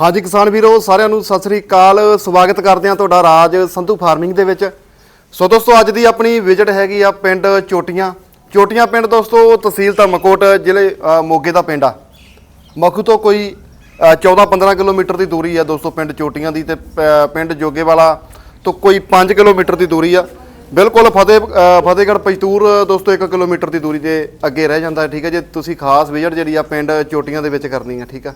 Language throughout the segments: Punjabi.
ਹਾਂਜੀ ਕਿਸਾਨ ਵੀਰੋ, ਸਾਰਿਆਂ ਨੂੰ ਸਤਿ ਸ੍ਰੀ ਅਕਾਲ। ਸਵਾਗਤ ਕਰਦੇ ਹਾਂ ਤੁਹਾਡਾ ਰਾਜ ਸੰਧੂ ਫਾਰਮਿੰਗ ਦੇ ਵਿੱਚ। ਸੋ ਦੋਸਤੋ, ਅੱਜ ਦੀ ਆਪਣੀ ਵਿਜ਼ਿਟ ਹੈਗੀ ਆ ਪਿੰਡ ਚੋਟੀਆਂ। ਚੋਟੀਆਂ ਪਿੰਡ ਦੋਸਤੋ ਤਹਿਸੀਲ ਧਰਮਕੋਟ ਜ਼ਿਲ੍ਹੇ ਮੋਗੇ ਦਾ ਪਿੰਡ ਆ। ਮਖੂ ਤੋਂ ਕੋਈ 14-15 ਕਿਲੋਮੀਟਰ ਦੀ ਦੂਰੀ ਆ ਦੋਸਤੋ ਪਿੰਡ ਚੋਟੀਆਂ ਦੀ ਤੇ ਪ- ਪਿੰਡ ਜੋਗੇਵਾਲਾ ਤੋਂ ਕੋਈ 5 ਕਿਲੋਮੀਟਰ ਦੀ ਦੂਰੀ ਆ। ਬਿਲਕੁਲ ਫਤਿਹ ਫਤਿਹਗੜ੍ਹ ਪਜਤੂਰ ਦੋਸਤੋ 1 ਕਿਲੋਮੀਟਰ ਦੀ ਦੂਰੀ ਦੇ ਅੱਗੇ ਰਹਿ ਜਾਂਦਾ ਠੀਕ ਹੈ ਜੇ? ਤੁਸੀਂ ਖਾਸ ਵਿਜ਼ਿਟ ਜਿਹੜੀ ਆ ਪਿੰਡ ਚੋਟੀਆਂ ਦੇ ਵਿੱਚ ਕਰਨੀ ਆ ਠੀਕ ਆ?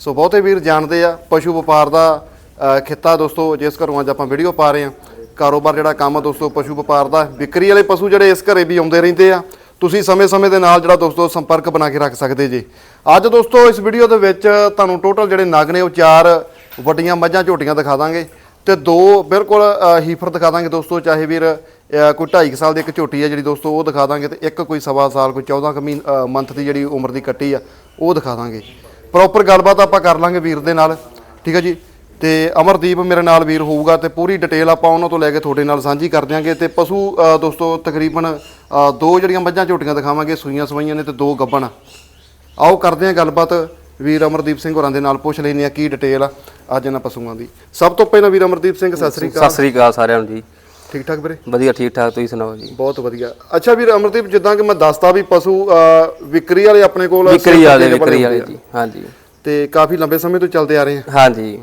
ਸੋ ਬਹੁਤੇ ਵੀਰ ਜਾਣਦੇ ਆ ਪਸ਼ੂ ਵਪਾਰ ਦਾ ਖਿੱਤਾ ਦੋਸਤੋ ਜਿਸ ਘਰੋਂ ਅੱਜ ਆਪਾਂ ਵੀਡੀਓ ਪਾ ਰਹੇ ਆ ਕਾਰੋਬਾਰ ਜਿਹੜਾ ਕੰਮ ਆ ਦੋਸਤੋ ਪਸ਼ੂ ਵਪਾਰ ਦਾ ਵਿਕਰੀ ਵਾਲੇ ਪਸ਼ੂ ਜਿਹੜੇ ਇਸ ਘਰੇ ਵੀ ਆਉਂਦੇ ਰਹਿੰਦੇ ਆ ਤੁਸੀਂ ਸਮੇਂ-ਸਮੇਂ ਦੇ ਨਾਲ ਜਿਹੜਾ ਦੋਸਤੋ ਸੰਪਰਕ ਬਣਾ ਕੇ ਰੱਖ ਸਕਦੇ ਜੀ। ਅੱਜ ਦੋਸਤੋ ਇਸ ਵੀਡੀਓ ਦੇ ਵਿੱਚ ਤੁਹਾਨੂੰ ਟੋਟਲ ਜਿਹੜੇ ਨਗ ਨੇ ਉਹ ਚਾਰ ਵੱਡੀਆਂ ਮੱਝਾਂ ਝੋਟੀਆਂ ਦਿਖਾ ਦਾਂਗੇ ਤੇ ਦੋ ਬਿਲਕੁਲ ਹੀਫਰ ਦਿਖਾ ਦਾਂਗੇ ਦੋਸਤੋ ਚਾਹੇ ਵੀਰ ਅ, ਕੋਈ 2.5 ਸਾਲ ਦੀ ਇੱਕ ਝੋਟੀ ਹੈ ਜਿਹੜੀ ਦੋਸਤੋ ਉਹ ਦਿਖਾ ਦਾਂਗੇ ਤੇ ਇੱਕ ਕੋਈ ਸਵਾ ਸਾਲ ਕੋਈ 14 ਕੁ ਮਹੀਨ ਮੰਥ ਦੀ ਜਿਹੜੀ ਉਮਰ ਦੀ ਕੱਟੀ ਆ ਉਹ ਦਿਖਾ ਦਾਂਗੇ। ਪ੍ਰੋਪਰ ਗੱਲਬਾਤ ਆਪਾਂ ਕਰ ਲਾਂਗੇ ਵੀਰ ਦੇ ਨਾਲ, ਠੀਕ ਹੈ ਜੀ? ਤੇ ਅਮਰਦੀਪ ਮੇਰੇ ਨਾਲ ਵੀਰ ਹੋਊਗਾ ਤੇ ਪੂਰੀ ਡਿਟੇਲ ਆਪਾਂ ਉਹਨਾਂ ਤੋਂ ਲੈ ਕੇ ਤੁਹਾਡੇ ਨਾਲ ਸਾਂਝੀ ਕਰ ਦਿਆਂਗੇ। ਤੇ ਪਸ਼ੂ ਦੋਸਤੋ, ਤਕਰੀਬਨ ਦੋ ਜਿਹੜੀਆਂ ਮੱਝਾਂ ਝੋਟੀਆਂ ਦਿਖਾਵਾਂਗੇ, ਸੂਈਆਂ ਸਵਾਈਆਂ ਨੇ ਤੇ ਦੋ ਗੱਬਣ ਆਓ ਕਰਦੇ ਹਾਂ ਗੱਲਬਾਤ। ਵੀਰ ਅਮਰਦੀਪ ਸਿੰਘ ਹੋਰਾਂ ਦੇ ਨਾਲ ਪੁੱਛ ਲੈਂਦੇ ਆ ਕੀ ਡਿਟੇਲ ਆ ਅੱਜ ਇਹਨਾਂ ਪਸ਼ੂਆਂ ਦੀ। ਸਭ ਤੋਂ ਪਹਿਲਾਂ ਵੀਰ ਅਮਰਦੀਪ ਸਿੰਘ, ਸਤਿ ਸ੍ਰੀ ਅਕਾਲ। ਸਤਿ ਸ੍ਰੀ ਅਕਾਲ ਸਾਰਿਆਂ ਨੂੰ ਜੀ। ਠੀਕ ਠਾਕ ਵੀਰੇ? ਵਧੀਆ ਠੀਕ ਠਾਕ ਤੁਸੀਂ ਸੁਣਾਓ ਜੀ? ਬਹੁਤ ਵਧੀਆ। ਅੱਛਾ ਵੀਰ ਅਮਰਦੀਪ ਜਿੱਦਾਂ ਕਿ ਮੈਂ ਦੱਸਤਾ ਵੀ ਪਸ਼ੂ ਵਿਕਰੀ ਵਾਲੇ ਆਪਣੇ ਕੋਲ ਵਿਕਰੀ ਵਾਲੇ ਵਿਕਰੀ ਵਾਲੇ। ਜੀ ਹਾਂਜੀ। ਤੇ ਕਾਫੀ ਲੰਬੇ ਸਮੇਂ ਤੋਂ ਚੱਲਦੇ ਆ ਰਹੇ ਆ। ਹਾਂਜੀ।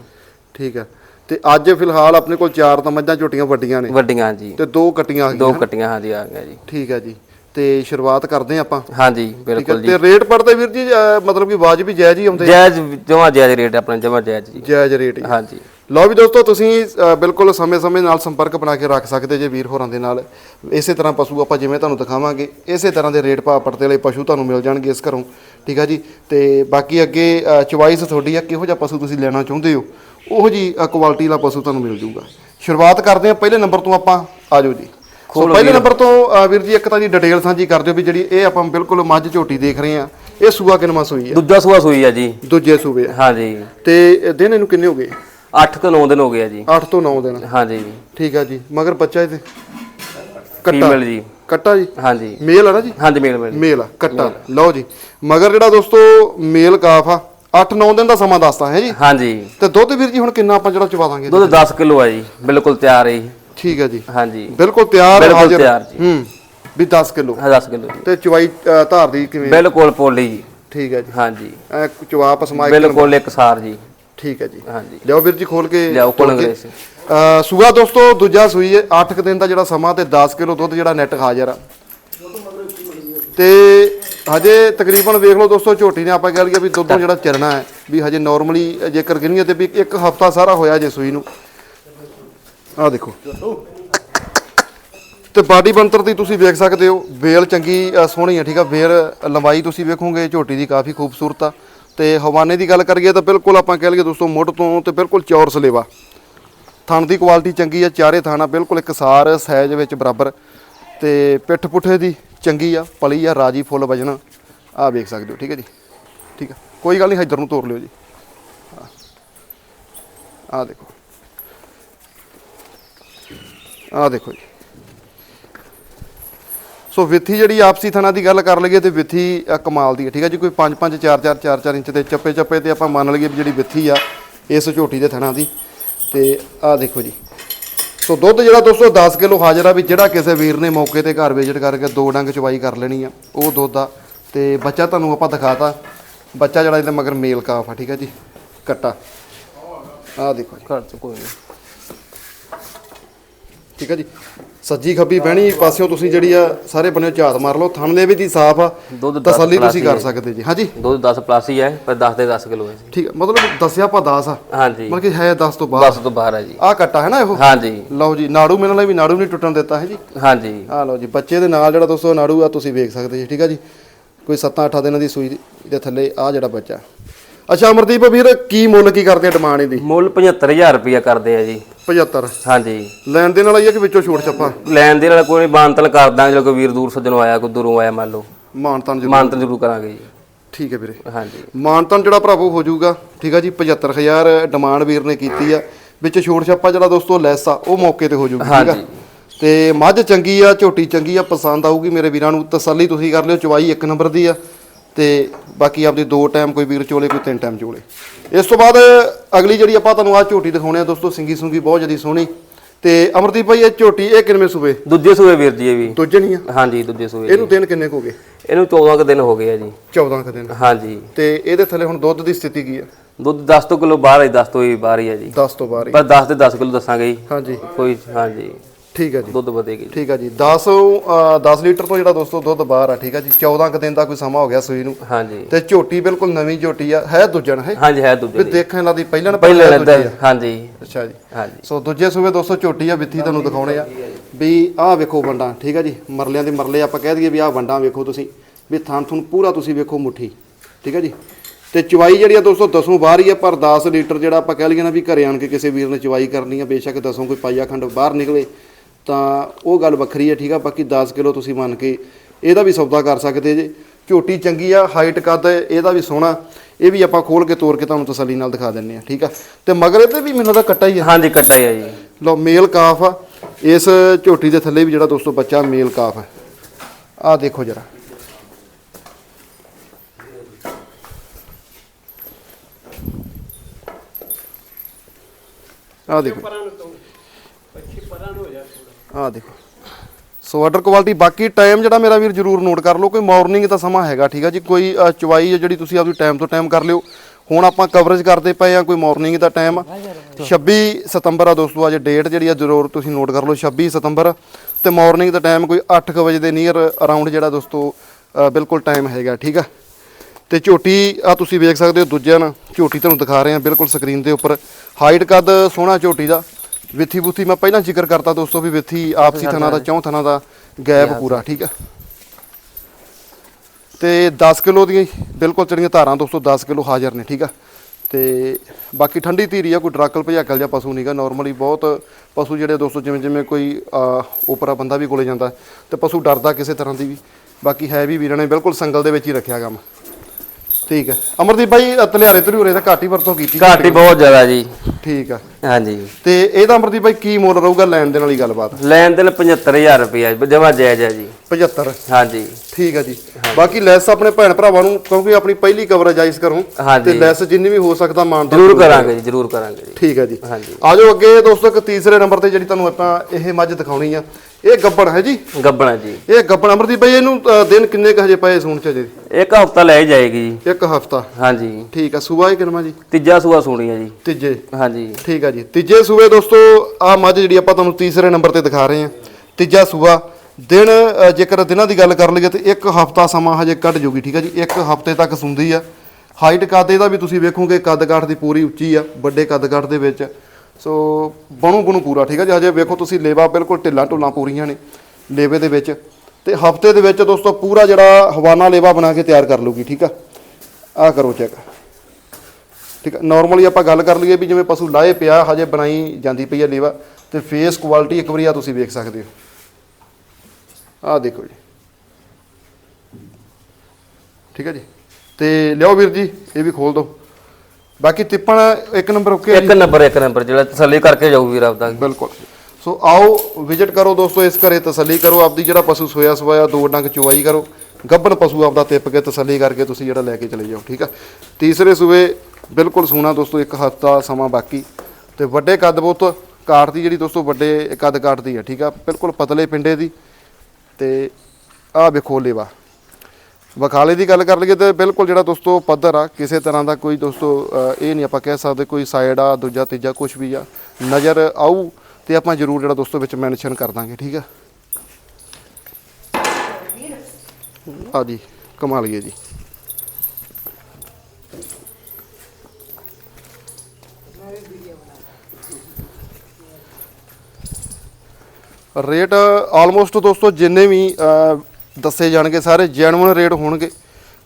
ਠੀਕ ਆ। ਤੇ ਅੱਜ ਫਿਲਹਾਲ ਆਪਣੇ ਕੋਲ ਚਾਰ ਤਾਂ ਮੱਝਾਂ ਝੋਟੀਆਂ ਵੱਡੀਆਂ ਨੇ। ਵੱਡੀਆਂ ਜੀ। ਤੇ ਦੋ ਕੱਟੀਆਂ ਆ ਦੋ ਕੱਟੀਆਂ ਹਾਂਜੀ ਆ ਗਈਆਂ ਜੀ। ਠੀਕ ਆ ਜੀ। ਤੇ ਸ਼ੁਰੂਆਤ ਕਰਦੇ ਆਪਾਂ। ਹਾਂਜੀ ਬਿਲਕੁਲ ਜੀ। ਤੇ ਰੇਟ ਪੜਦੇ ਵੀਰ ਜੀ ਮਤਲਬ ਕਿ ਵਾਜਬ ਵੀ ਜਾਇਜ਼ ਹੀ ਆਉਂਦੇ ਜਾਇਜ਼ ਜਮਾ ਜਾਇਜ਼ ਰੇਟ ਆਪਣਾ ਜਮਾ ਜਾਇਜ਼ ਜੀ। ਜਾਇਜ਼ ਰੇਟ ਹਾਂਜੀ। ਲਓ ਵੀ ਦੋਸਤੋ ਤੁਸੀਂ ਬਿਲਕੁਲ ਸਮੇਂ-ਸਮੇਂ ਨਾਲ ਸੰਪਰਕ ਬਣਾ ਕੇ ਰੱਖ ਸਕਦੇ ਜੇ ਵੀਰ ਹੋਰਾਂ ਦੇ ਨਾਲ। ਇਸੇ ਤਰ੍ਹਾਂ ਪਸ਼ੂ ਆਪਾਂ ਜਿਵੇਂ ਤੁਹਾਨੂੰ ਦਿਖਾਵਾਂਗੇ ਇਸੇ ਤਰ੍ਹਾਂ ਦੇ ਰੇਟ ਭਾਅ ਪੜਤੇ ਵਾਲੇ ਪਸ਼ੂ ਤੁਹਾਨੂੰ ਮਿਲ ਜਾਣਗੇ ਇਸ ਘਰੋਂ ਠੀਕ ਆ ਜੀ? ਤੇ ਬਾਕੀ ਅੱਗੇ ਚੁਆਇਸ ਤੁਹਾਡੀ ਆ ਕਿਹੋ ਜਿਹਾ ਪਸ਼ੂ ਤੁਸੀਂ ਲੈਣਾ ਚਾਹੁੰਦੇ ਹੋ ਉਹੋ ਜੀ ਕੁਆਲਿਟੀ ਦਾ ਪਸ਼ੂ ਤੁਹਾਨੂੰ ਮਿਲ ਜਾਊਗਾ। ਸ਼ੁਰੂਆਤ ਕਰਦੇ ਹਾਂ ਪਹਿਲੇ ਨੰਬਰ ਤੋਂ ਆਪਾਂ ਆ ਜਾਓ ਜੀ। ਸੋ ਪਹਿਲੇ ਨੰਬਰ ਤੋਂ ਵੀਰ ਜੀ ਇੱਕ ਤਾਂ ਜੀ ਡਿਟੇਲ ਸਾਂਝੀ ਕਰ ਦਿਓ ਵੀ ਜਿਹੜੀ ਇਹ ਆਪਾਂ ਬਿਲਕੁਲ ਮੱਝ ਝੋਟੀ ਦੇਖ ਰਹੇ ਆ ਇਹ ਸੂਆ ਕਿਨਵਾਂ ਸੂਈ ਹੈ? ਦੂਜਾ ਸੂਆ ਸੂਈ ਆ ਜੀ। ਦੂਜੇ ਸੂਬੇ ਆ। ਹਾਂਜੀ। ਤੇ ਦਿਨ ਇਹਨੂੰ ਕਿੰਨੇ ਹੋ ਗਏ? 8 ਤੋਂ 9 ਦਿਨ ਹੋ ਗਏ ਆ ਜੀ। 8 ਤੋਂ 9 ਦਿਨ। ਹਾਂਜੀ ਠੀਕ ਆ ਜੀ। ਮਗਰ ਬੱਚਾ ਇਹਦੇ ਕੱਟਾ। ਫੀਮੇਲ ਜੀ। ਕੱਟਾ ਜੀ? ਹਾਂਜੀ। ਮੇਲ ਆ ਨਾ ਜੀ? ਹਾਂਜੀ ਮੇਲ ਮੇਲ ਮੇਲ ਆ ਕੱਟਾ। ਲਓ ਜੀ। ਮਗਰ ਜਿਹੜਾ ਦੋਸਤੋ ਮੇਲ ਕਾਫ ਆ 8-9 ਦਿਨ ਦਾ ਸਮਾਂ ਦੱਸਦਾ ਹੈ ਜੀ? ਹਾਂਜੀ। ਤੇ ਦੁੱਧ ਵੀਰ ਜੀ ਹੁਣ ਕਿੰਨਾ ਆਪਾਂ ਜਿਹੜਾ ਚਵਾ ਦਾਂਗੇ? ਦੁੱਧ 10 ਕਿਲੋ ਆ ਜੀ। ਬਿਲਕੁਲ ਤਿਆਰ ਹੈ ਜੀ। ਠੀਕ ਆ ਜੀ। ਹਾਂਜੀ। ਬਿਲਕੁਲ ਤਿਆਰ ਬਿਲਕੁਲ ਹਾਜ਼ਰ। ਤਿਆਰ ਜੀ। ਹੂੰ। ਵੀ 10 ਕਿਲੋ। ਹਾਂ 10 ਕਿਲੋ ਜੀ। ਤੇ ਚਵਾਈ ਅ, ਧਾਰ ਦੀ ਕਿਵੇਂ? ਬਿਲਕੁਲ ਪੋਲੀ ਜੀ। ਠੀਕ ਆ ਜੀ। ਹਾਂਜੀ। ਐ ਚਵਾਪ ਸਮਾਇਕ ਬਿਲਕੁਲ ਇੱਕ ਸਾਰ ਜੀ। ਠੀਕ ਹੈ ਜੀ। ਹਾਂਜੀ। ਲਿਓ ਵੀਰ ਜੀ ਖੋਲ ਕੇ ਲਿਆਓ ਕੋਲ ਅੰਗਰੇਜ਼। ਅ, ਸੂਆ ਦੋਸਤੋ ਦੂਜਾ ਸੂਈ ਹੈ 8 ਦਿਨ ਦਾ ਜਿਹੜਾ ਸਮਾਂ ਤੇ 10 ਕਿਲੋ ਦੁੱਧ ਜਿਹੜਾ ਨੈਟ ਹਾਜ਼ਰ ਆ। ਤੇ ਹਜੇ ਤਕਰੀਬਨ ਵੇਖ ਲਓ ਦੋਸਤੋ ਝੋਟੀ ਨੇ ਆਪਾਂ ਕਹਿ ਲਈਏ ਵੀ ਦੁੱਧੋਂ ਜਿਹੜਾ ਚਰਣਾ ਹੈ ਵੀ ਹਜੇ ਨਾਰਮਲੀ ਜੇਕਰ ਗਿਣੀਏ ਤੇ ਵੀ ਇੱਕ ਹਫਤਾ ਸਾਰਾ ਹੋਇਆ ਜੇ ਸੂਈ ਨੂੰ। ਆਹ ਦੇਖੋ। ਤੇ ਬਾਡੀ ਬੰਤਰ ਦੀ ਤੁਸੀਂ ਵੇਖ ਸਕਦੇ ਹੋ ਵੇਲ ਚੰਗੀ ਸੋਹਣੀ ਹੈ ਠੀਕ ਆ? ਵੇਲ ਲੰਬਾਈ ਤੁਸੀਂ ਵੇਖੋਗੇ ਝੋਟੀ ਦੀ ਕਾਫੀ ਖੂਬਸੂਰਤ ਆ। ਤੇ ਹਵਾਨੇ ਦੀ ਗੱਲ ਕਰੀਏ ਤਾਂ ਬਿਲਕੁਲ ਆਪਾਂ ਕਹਿ ਲਈਏ ਦੋਸਤੋ ਮੁੱਢ ਤੋਂ ਤੇ ਬਿਲਕੁਲ ਚੌਰ ਸਲੇਵਾ। ਥਣ ਦੀ ਕੁਆਲਿਟੀ ਚੰਗੀ ਆ, ਚਾਰੇ ਥਾਣਾ ਬਿਲਕੁਲ ਇਕਸਾਰ ਸਾਈਜ਼ ਵਿੱਚ ਬਰਾਬਰ। ਤੇ ਪਿੱਠ ਪੁੱਠੇ ਦੀ ਚੰਗੀ ਆ, ਪਲੀ ਆ, ਰਾਜੀ ਫੁੱਲ ਵਜਣਾ ਆ ਵੇਖ ਸਕਦੇ ਹੋ, ਠੀਕ ਹੈ ਜੀ? ਠੀਕ ਆ। ਕੋਈ ਗੱਲ ਨਹੀਂ ਇੱਧਰ ਨੂੰ ਤੋਰ ਲਿਓ ਜੀ। ਆ ਦੇਖੋ। ਆ ਦੇਖੋ ਜੀ। ਸੋ ਵਿੱਥੀ ਜਿਹੜੀ ਆਪਸੀ ਥਣਾ ਦੀ ਗੱਲ ਕਰ ਲਈਏ ਤੇ ਵਿੱਥੀ ਕਮਾਲ ਦੀ ਹੈ, ਠੀਕ ਹੈ ਜੀ? ਕੋਈ 5 5 4 4 4 4 ਇੰਚ ਦੇ ਚੱਪੇ ਚੱਪੇ ਤੇ ਆਪਾਂ ਮੰਨ ਲਈਏ ਵੀ ਜਿਹੜੀ ਵਿੱਥੀ ਆ, ਇਸ ਝੋਟੀ ਦੇ ਥਣਾ ਦੀ। ਤੇ ਆਹ ਦੇਖੋ ਜੀ। ਸੋ ਦੁੱਧ ਜਿਹੜਾ ਦੋਸਤੋ 10 ਕਿਲੋ ਹਾਜ਼ਰ ਆ ਵੀ ਜਿਹੜਾ ਕਿਸੇ ਵੀਰ ਨੇ ਮੌਕੇ ਤੇ ਘਰ ਵਿਜ਼ਿਟ ਕਰਕੇ ਦੋ ਡੰਗ ਚਵਾਈ ਕਰ ਲੈਣੀ ਆ, ਉਹ ਦੁੱਧ ਆ। ਤੇ ਬੱਚਾ ਤੁਹਾਨੂੰ ਆਪਾਂ ਦਿਖਾਤਾ। ਬੱਚਾ ਜਿਹੜਾ ਇਹਦੇ ਮਗਰ ਮੇਲ ਕਾਫ ਆ, ਠੀਕ ਹੈ ਜੀ? ਕੱਟਾ। ਆਹ ਦੇਖੋ ਜੀ। ਘਰ ਚ ਕੋਈ ਨਹੀਂ ਠੀਕ ਹੈ ਜੀ। ਸੱਜੀ ਖੱਬੀ ਬਹਿਣੀ ਪਾਸਿਓਂ ਤੁਸੀਂ ਜਿਹੜੀ ਆ ਸਾਰੇ ਬੰਨਿਓ ਝਾਤ ਮਾਰ ਲਓ। ਥਣ ਦੇ ਵੀ ਦੀ ਸਾਫ਼ ਆ ਦੁੱਧ ਤਸੱਲੀ ਤੁਸੀਂ ਕਰ ਸਕਦੇ ਜੀ। ਹਾਂਜੀ? ਦੁੱਧ 10 ਪਲੱਸ ਹੀ ਹੈ ਪਰ 10 ਦੇ 10 ਕਿਲੋ ਹੈ ਜੀ। ਠੀਕ ਹੈ ਮਤਲਬ ਦੱਸਿਆ ਆਪਾਂ 10 ਆ। ਹਾਂਜੀ। ਮਤਲਬ ਕਿ ਹੈ 10 ਤੋਂ ਬਾਅਦ 10 ਤੋਂ ਬਾਹਰ ਹੈ ਜੀ। ਆ ਕੱਟਾ ਹੈ ਨਾ ਇਹੋ? ਹਾਂਜੀ। ਲਓ ਜੀ ਨਾੜੂ ਮਿਲਣ ਲਈ ਵੀ ਨਾੜੂ ਨਹੀਂ ਟੁੱਟਣ ਦਿੱਤਾ ਹੈ ਜੀ। ਹਾਂਜੀ। ਆ ਲਓ ਜੀ ਬੱਚੇ ਦੇ ਨਾਲ ਜਿਹੜਾ ਦੋਸਤੋ ਨਾੜੂ ਆ ਤੁਸੀਂ ਵੇਖ ਸਕਦੇ ਜੀ ਠੀਕ ਆ ਜੀ। ਕੋਈ 7-8 ਦਿਨਾਂ ਦੀ ਸੂਈ ਦੇ ਥੱਲੇ ਆ ਜਿਹੜਾ ਬੱਚਾ। ਅੱਛਾ ਅਮਰਦੀਪ ਵੀਰ ਕੀ ਮੁੱਲ ਕੀ ਕਰਦੇ ਆ ਡਿਮਾਂਡ ਇਹਦੀ? ਮੁੱਲ 75000 ਰੁਪਇਆ ਕਰਦੇ ਆ ਜੀ। 75 ਹਾਂਜੀ। ਲੈਣ ਦੇ ਨਾਲ ਆਈ ਆ ਕਿ ਵਿੱਚੋਂ ਛੋਟ ਛੱਪਾ? ਲੈਣ ਦੇ ਨਾਲ ਕੋਈ ਨਹੀਂ ਬਾਨਤਲ ਕਰ ਦਾਂਗੇ ਜਦੋਂ ਕੋਈ ਵੀਰ ਦੂਰ ਸੱਜਣੋਂ ਆਇਆ ਕੋਈ ਦੂਰੋਂ ਆਇਆ ਮੰਨ ਲਓ। ਮਾਨਤਾਨ ਜੀ ਮਾਨਤਲ ਜ਼ਰੂਰ ਕਰਾਂਗੇ ਜੀ। ਠੀਕ ਹੈ ਵੀਰੇ। ਹਾਂਜੀ। ਮਾਨਤਾਨ ਜਿਹੜਾ ਭਰਾਵੋ ਹੋ ਜਾਊਗਾ ਠੀਕ ਆ ਜੀ 75000 ਡਿਮਾਂਡ ਵੀਰ ਨੇ ਕੀਤੀ ਆ। ਵਿੱਚ ਛੋਟ ਛੱਪਾ ਜਿਹੜਾ ਦੋਸਤੋ ਲੈਸ ਆ ਉਹ ਮੌਕੇ ਤੇ ਹੋ ਜਾਊਗਾ ਠੀਕ ਆ। ਤੇ ਮੱਝ ਚੰਗੀ ਆ ਝੋਟੀ ਚੰਗੀ ਆ ਪਸੰਦ ਆਊਗੀ ਮੇਰੇ ਵੀਰਾਂ ਨੂੰ ਤਸੱਲੀ ਤੁਸੀਂ ਕਰ ਲਿਓ ਚਵਾਈ ਇੱਕ ਨੰਬਰ ਦੀ ਆ। ਤੇ ਬਾਕੀ ਆਪਦੀ ਦੋ ਟਾਈਮ ਕੋਈ ਵੀਰ ਚੋਲੇ ਕੋਈ ਤਿੰਨ ਟਾਈਮ ਚੋਲੇ। ਇਸ ਤੋਂ ਬਾਅਦ ਅਗਲੀ ਜਿਹੜੀ ਆਪਾਂ ਤੁਹਾਨੂੰ ਆ ਝੋਟੀ ਦਿਖਾਉਣੇ ਆ ਦੋਸਤੋ ਸਿੰਗੀ ਸੁੰਗੀ ਬਹੁਤ ਜ਼ਿਆਦਾ ਸੋਹਣੀ। ਤੇ ਅਮਰਦੀਪ ਭਾਈ ਇਹ ਝੋਟੀ ਇਹ ਕਿੰਨਵੇਂ ਸੂਬੇ? ਦੂਜੇ ਸੂਏ ਵੀਰ ਜੀ ਇਹ ਵੀ। ਦੂਜੇ ਨਹੀਂ ਆ? ਹਾਂਜੀ ਦੂਜੇ ਸੂਏ ਇਹਨੂੰ ਦਿਨ ਕਿੰਨੇ ਕੁ ਹੋ ਗਏ? ਇਹਨੂੰ 14 ਕੁ ਦਿਨ ਹੋ ਗਏ ਆ ਜੀ। 14 ਕੁ ਦਿਨ। ਹਾਂਜੀ। ਤੇ ਇਹਦੇ ਥੱਲੇ ਹੁਣ ਦੁੱਧ ਦੀ ਸਥਿਤੀ ਕੀ ਹੈ ਦੁੱਧ 10 ਤੋਂ ਕਿਲੋ ਬਾਹਰ ਹੈ 10 ਤੋਂ ਹੀ ਬਾਹਰ ਹੀ ਹੈ ਜੀ। 10 ਤੋਂ ਬਾਹਰ ਹੀ। ਪਰ 10 ਤੇ 10 ਕਿਲੋ ਦੱਸਾਂਗੇ ਜੀ। ਹਾਂਜੀ। ਕੋਈ ਹਾਂਜੀ। ਠੀਕ ਹੈ ਜੀ। ਦੁੱਧ ਵਧੇਗੀ। ਠੀਕ ਹੈ ਜੀ। 10 10 ਲੀਟਰ ਤੋਂ ਜਿਹੜਾ ਦੋਸਤੋ ਦੁੱਧ ਬਾਹਰ ਆ ਠੀਕ ਹੈ ਜੀ। 14 ਕੁ ਦਿਨ ਦਾ ਕੋਈ ਸਮਾਂ ਹੋ ਗਿਆ ਸੂਈ ਨੂੰ। ਹਾਂਜੀ। ਤੇ ਝੋਟੀ ਬਿਲਕੁਲ ਨਵੀਂ ਝੋਟੀ ਆ ਹੈ ਦੂਜਣ ਹੈ? ਹਾਂਜੀ ਹੈ ਦੂਜੇ ਵੀ ਦੀ। ਦੇਖਣ ਲੱਗਦੀ ਪਹਿਲਾਂ ਨਾ ਪਹਿਲੇ ਪਹਿਲਾਂ ਦੂਜੀ ਲੱਦਾ। ਹਾਂਜੀ। ਅੱਛਾ ਜੀ। ਹਾਂਜੀ। ਸੋ ਦੂਜੇ ਸੂਬੇ ਦੋਸਤੋ ਝੋਟੀ ਆ ਵਿੱਥੀ ਤੁਹਾਨੂੰ ਦਿਖਾਉਣੇ ਆ। ਵੀ ਆਹ ਵੇਖੋ ਵੰਡਾਂ ਠੀਕ ਆ ਜੀ। ਮਰਲਿਆਂ ਦੇ ਮਰਲੇ ਆਪਾਂ ਕਹਿ ਦਈਏ ਵੀ ਆਹ ਵੰਡਾਂ ਵੇਖੋ ਤੁਸੀਂ। ਵੀ ਥਣ ਥੁਣ ਪੂਰਾ ਤੁਸੀਂ ਵੇਖੋ ਮੁੱਠੀ ਠੀਕ ਆ ਜੀ। ਤੇ ਚਵਾਈ ਜਿਹੜੀ ਆ ਦੋਸਤੋ ਦਸੋਂ ਬਾਹਰ ਹੀ ਆ ਪਰ 10 ਲੀਟਰ ਜਿਹੜਾ ਆਪਾਂ ਕਹਿ ਲਈਏ ਨਾ ਵੀ ਘਰੇ ਆਣ ਕੇ ਕਿਸੇ ਵੀਰ ਨੇ ਚਵਾਈ ਕਰਨੀ ਆ ਬੇਸ਼ੱਕ ਦਸੋਂ ਕੋਈ ਪਾਈਆ ਖੰਡ ਬਾਹਰ ਨਿਕਲੇ। ਤਾਂ ਉਹ ਗੱਲ ਵੱਖਰੀ ਆ ਠੀਕ ਆ? ਬਾਕੀ 10 ਕਿਲੋ ਤੁਸੀਂ ਮੰਨ ਕੇ ਇਹਦਾ ਵੀ ਸੌਦਾ ਕਰ ਸਕਦੇ ਜੇ। ਝੋਟੀ ਚੰਗੀ ਆ ਹਾਈਟ ਕੱਦ ਇਹਦਾ ਵੀ ਸੋਹਣਾ। ਇਹ ਵੀ ਆਪਾਂ ਖੋਲ ਕੇ ਤੋੜ ਕੇ ਤੁਹਾਨੂੰ ਤਸੱਲੀ ਨਾਲ ਦਿਖਾ ਦਿੰਨੇ ਆ ਠੀਕ ਆ? ਤੇ ਮਗਰ ਇਹਦੇ ਵੀ ਮੈਨੂੰ ਲੱਗਦਾ ਕੱਟਾ ਹੀ ਆ। ਹਾਂਜੀ ਕੱਟਾ ਹੀ ਆ ਜੀ। ਲਓ ਮੇਲ ਕਾਫ ਆ। ਇਸ ਝੋਟੀ ਦੇ ਥੱਲੇ ਵੀ ਜਿਹੜਾ ਦੋਸਤੋ ਬੱਚਾ ਮੇਲ ਕਾਫ ਹੈ ਆਹ ਦੇਖੋ ਜਰਾ। ਆਹ ਦੇਖੋ। ਆਹ ਦੇਖੋ। ਸੋ ਆਰਡਰ ਕੁਆਲਿਟੀ ਬਾਕੀ ਟਾਈਮ ਜਿਹੜਾ ਮੇਰਾ ਵੀਰ ਜਰੂਰ ਨੋਟ ਕਰ ਲਓ ਕੋਈ ਮਾਰਨਿੰਗ ਦਾ ਸਮਾਂ ਹੈਗਾ ਠੀਕ ਆ ਜੀ? ਕੋਈ ਅ, ਚਵਾਈ ਜਿਹੜੀ ਤੁਸੀਂ ਆਪਦੀ ਟਾਈਮ ਤੋਂ ਟਾਈਮ ਕਰ ਲਿਓ। ਹੁਣ ਆਪਾਂ ਕਵਰੇਜ ਕਰਦੇ ਪਏ ਆ ਕੋਈ ਮਾਰਨਿੰਗ ਦਾ ਟਾਈਮ 26 ਸਤੰਬਰ ਆ ਦੋਸਤੋ ਅੱਜ ਡੇਟ ਜਿਹੜੀ ਆ ਜ਼ਰੂਰ ਤੁਸੀਂ ਨੋਟ ਕਰ ਲਓ 26 ਸਤੰਬਰ। ਤੇ ਮਾਰਨਿੰਗ ਦਾ ਟਾਈਮ ਕੋਈ 8 ਵਜੇ ਦੇ ਨੀਅਰ ਅਰਾਊਂਡ ਜਿਹੜਾ ਦੋਸਤੋ ਬਿਲਕੁਲ ਟਾਈਮ ਹੈਗਾ ਠੀਕ ਆ? ਤੇ ਝੋਟੀ ਆ ਤੁਸੀਂ ਵੇਖ ਸਕਦੇ ਹੋ ਦੂਜਿਆਂ ਨਾਲ ਝੋਟੀ ਤੁਹਾਨੂੰ ਦਿਖਾ ਰਹੇ ਆ ਬਿਲਕੁਲ ਸਕਰੀਨ ਦੇ ਉੱਪਰ। ਹਾਈਟ ਕੱਦ ਸੋਹਣਾ ਝੋਟੀ ਦਾ? ਵਿੱਥੀ ਬੁੱਥੀ ਮੈਂ ਪਹਿਲਾਂ ਜ਼ਿਕਰ ਕਰਤਾ ਦੋਸਤੋ ਵੀ ਵਿੱਥੀ ਆਪਸੀ ਥਣਾ ਦਾ ਚੌਂ ਥਣਾ ਦਾ ਗੈਪ ਪੂਰਾ ਠੀਕ ਆ। ਤੇ 10 ਕਿਲੋ ਦੀਆਂ ਬਿਲਕੁਲ ਚੜੀਆਂ ਧਾਰਾਂ ਦੋਸਤੋ 10 ਕਿਲੋ ਹਾਜ਼ਰ ਨੇ ਠੀਕ ਆ। ਤੇ ਬਾਕੀ ਠੰਡੀ ਧੀਰੀ ਆ ਕੋਈ ਡਰਾਕਲ ਭਜਾਕਲ ਜਾਂ ਪਸ਼ੂ ਨਹੀਂਗਾ ਨਾਰਮਲੀ ਬਹੁਤ ਪਸ਼ੂ ਜਿਹੜੇ ਦੋਸਤੋ ਜਿਵੇਂ ਜਿਵੇਂ ਕੋਈ ਉਪਰਾ ਬੰਦਾ ਵੀ ਕੋਲੇ ਜਾਂਦਾ ਤੇ ਪਸ਼ੂ ਡਰਦਾ ਕਿਸੇ ਤਰ੍ਹਾਂ ਦੀ ਵੀ। ਬਾਕੀ ਹੈ ਵੀ ਵੀਰਾਂ ਨੇ ਬਿਲਕੁਲ ਸੰਗਲ ਦੇ ਵਿੱਚ ਹੀ ਰੱਖਿਆ ਕੰਮ। ਠੀਕ ਹੈ। ਅਮਰਦੀਪ ਭਾਈ ਤਲਿਆਰੇ ਤਲਿਊਰੇ ਤਾਂ ਘੱਟ ਹੀ ਵਰਤੋਂ ਕੀਤੀ। ਘਾਟੀ ਬਹੁਤ ਜ਼ਿਆਦਾ ਜੀ। ਠੀਕ ਆ ਹਾਂਜੀ। ਤੇ ਇਹਦਾ ਅਮਰਦੀਪ ਭਾਈ ਕੀ ਮੁੱਲ ਰਹੂਗਾ ਲੈਣ ਦੇਣ ਵਾਲੀ ਗੱਲਬਾਤ? ਲੈਣ ਦੇਣ 75000 ਰੁਪਇਆ ਜਮਾ ਜਾਇਜ਼ ਹੈ ਜੀ। 75 ਹਾਂਜੀ। ਠੀਕ ਹੈ ਜੀ। ਬਾਕੀ ਲੈਸ ਆਪਣੇ ਭੈਣ ਭਰਾਵਾਂ ਨੂੰ ਕਿਉਂਕਿ ਆਪਣੀ ਪਹਿਲੀ ਕਵਰੇਜ ਆਈਸ ਕਰੂੰ ਹਾਂਜੀ। ਤੇ ਲੈਸ ਜਿੰਨੀ ਵੀ ਹੋ ਸਕਦਾ ਮਾਨਤਾ ਜ਼ਰੂਰ ਕਰਾਂਗੇ ਜੀ ਜ਼ਰੂਰ ਕਰਾਂਗੇ ਜੀ। ਠੀਕ ਹੈ ਜੀ। ਆਜੋ ਅੱਗੇ ਦੋਸਤੋ ਇੱਕ ਤੀਸਰੇ ਨੰਬਰ ਤੇ ਜਿਹੜੀ ਤੁਹਾਨੂੰ ਆਪਾਂ ਇਹ ਮੱਝ ਦਿਖਾਉਣੀ ਆ। ਇਹ ਗੱਬੜ ਹੈ ਜੀ। ਗੱਬਣਾ ਜੀ। ਇਹ ਗੱਬੜ ਅਮਰਦੀਪ ਭਾਈ ਇਹਨੂੰ ਦਿਨ ਕਿੰਨੇ ਕੁ ਹਜੇ ਪਏ ਸੂਣ ਚ ਜੀ ਇੱਕ ਹਫਤਾ ਲੈ ਹੀ ਜਾਏਗੀ ਜੀ। ਇੱਕ ਹਫਤਾ। ਹਾਂਜੀ। ਠੀਕ ਆ ਸੂਆ ਇਹ ਕਿੰਨਾ ਜੀ? ਤੀਜਾ ਸੂਆ ਸੂਣੀ ਹੈ ਜੀ। ਤੀਜੇ। ਹਾਂਜੀ। ਠੀਕ ਆ ਜੀ। ਤੀਜੇ ਸੂਏ ਦੋਸਤੋ ਆ ਮੱਝ ਜਿਹੜੀ ਆਪਾਂ ਤੁਹਾਨੂੰ ਤੀਸਰੇ ਨੰਬਰ ਤੇ ਦਿਖਾ ਰਹੇ ਹਾਂ। ਤੀਜਾ ਸੂਆ। ਦਿਨ ਜੇਕਰ ਦਿਨਾਂ ਦੀ ਗੱਲ ਕਰ ਲਈਏ ਤੇ ਇੱਕ ਹਫਤਾ ਸਮਾਂ ਹਜੇ ਕੱਢ ਜੂਗੀ, ਠੀਕ ਆ ਜੀ? ਇੱਕ ਹਫ਼ਤੇ ਤੱਕ ਸੁੰਦੀ ਆ। ਹਾਈਟ ਕੱਦ ਇਹਦਾ ਵੀ ਤੁਸੀਂ ਵੇਖੋਗੇ ਕੱਦ ਕਾਠ ਦੀ ਪੂਰੀ ਉੱਚੀ ਆ, ਵੱਡੇ ਕੱਦ ਕਾਠ ਦੇ ਵਿੱਚ। ਸੋ ਬਣੂ ਬਣੂ ਪੂਰਾ, ਠੀਕ ਆ ਜੀ? ਹਜੇ ਵੇਖੋ ਤੁਸੀਂ ਲੇਵਾ ਬਿਲਕੁਲ ਢਿੱਲਾਂ ਢੁੱਲਾਂ ਪੂਰੀਆਂ ਨੇ ਲੇਵੇ ਦੇ ਵਿੱਚ। ਤੇ ਹਫ਼ਤੇ ਦੇ ਵਿੱਚ ਦੋਸਤੋ ਪੂਰਾ ਜਿਹੜਾ ਹਵਾਨਾ ਲੇਵਾ ਬਣਾ ਕੇ ਤਿਆਰ ਕਰ ਲੂਗੀ ਠੀਕ ਆ? ਆ ਕਰੋ ਚੈੱਕ ਠੀਕ ਆ ਨਾਰਮਲੀ ਆਪਾਂ ਗੱਲ ਕਰ ਲਈਏ ਵੀ ਜਿਵੇਂ ਪਸ਼ੂ ਲਾਏ ਪਿਆ, ਹਜੇ ਬਣਾਈ ਜਾਂਦੀ ਪਈ ਹੈ ਲੇਵਾ, ਤੇ ਫੇਸ ਕੁਆਲਿਟੀ ਇੱਕ ਵਾਰੀ ਆ ਤੁਸੀਂ ਵੇਖ ਸਕਦੇ ਹੋ। ਆਹ ਦੇਖੋ ਜੀ। ਠੀਕ ਹੈ ਜੀ। ਤੇ ਲਿਓ ਵੀਰ ਜੀ ਇਹ ਵੀ ਖੋਲ ਦਿਓ। ਬਾਕੀ ਤਿੱਪਣ ਇੱਕ ਨੰਬਰ ਓਕੇ ਇੱਕ ਨੰਬਰ ਇੱਕ ਨੰਬਰ ਜਿਹੜਾ ਤਸੱਲੀ ਕਰਕੇ ਜਾਊ ਵੀਰ ਆਪਦਾ। ਬਿਲਕੁਲ। ਸੋ ਆਓ ਵਿਜ਼ਿਟ ਕਰੋ ਦੋਸਤੋ ਇਸ ਘਰੇ ਤਸੱਲੀ ਕਰੋ। ਆਪਦੀ ਜਿਹੜਾ ਪਸ਼ੂ ਸੋਇਆ ਸਵਾਇਆ ਦੋ ਡੰਗ ਚੁਆਈ ਕਰੋ। ਗੱਬਣ ਪਸ਼ੂ ਆਪਦਾ ਤਿੱਪ ਕੇ ਤਸੱਲੀ ਕਰਕੇ ਤੁਸੀਂ ਜਿਹੜਾ ਲੈ ਕੇ ਚਲੇ ਜਾਓ ਠੀਕ ਆ? ਤੀਸਰੇ ਸੂਏ ਬਿਲਕੁਲ ਸੋਨਾ ਦੋਸਤੋ ਇੱਕ ਹਫਤਾ ਸਮਾਂ ਬਾਕੀ। ਤੇ ਵੱਡੇ ਕੱਦ ਬਹੁਤ ਕਾਠ ਦੀ ਜਿਹੜੀ ਦੋਸਤੋ ਵੱਡੇ ਕੱਦ ਕਾਠ ਦੀ ਹੈ ਠੀਕ ਆ? ਬਿਲਕੁਲ ਪਤਲੇ ਪਿੰਡੇ ਦੀ। ਤੇ ਆਹ ਵੇਖੋ ਲੇਵਾ। ਵਖਾਲੇ ਦੀ ਗੱਲ ਕਰ ਲਈਏ ਤੇ ਬਿਲਕੁਲ ਜਿਹੜਾ ਦੋਸਤੋ ਪੱਧਰ ਆ ਕਿਸੇ ਤਰ੍ਹਾਂ ਦਾ ਕੋਈ ਦੋਸਤੋ ਅ, ਇਹ ਨਹੀਂ ਆਪਾਂ ਕਹਿ ਸਕਦੇ ਕੋਈ ਸਾਈਡ ਆ ਦੂਜਾ ਤੀਜਾ ਕੁਝ ਵੀ ਆ ਨਜ਼ਰ ਆਊ ਤੇ ਆਪਾਂ ਜਰੂਰ ਜਿਹੜਾ ਦੋਸਤੋ ਵਿੱਚ ਮੈਂਸ਼ਨ ਕਰ ਦਾਂਗੇ ਠੀਕ ਆ? ਆ ਜੀ ਕਮਾਲ ਗਿਆ ਜੀ। ਰੇਟ ਆਲਮੋਸਟ ਦੋਸਤੋ ਜਿੰਨੇ ਵੀ ਦੱਸੇ ਜਾਣਗੇ ਸਾਰੇ ਜੈਨੂਇਨ ਰੇਟ ਹੋਣਗੇ।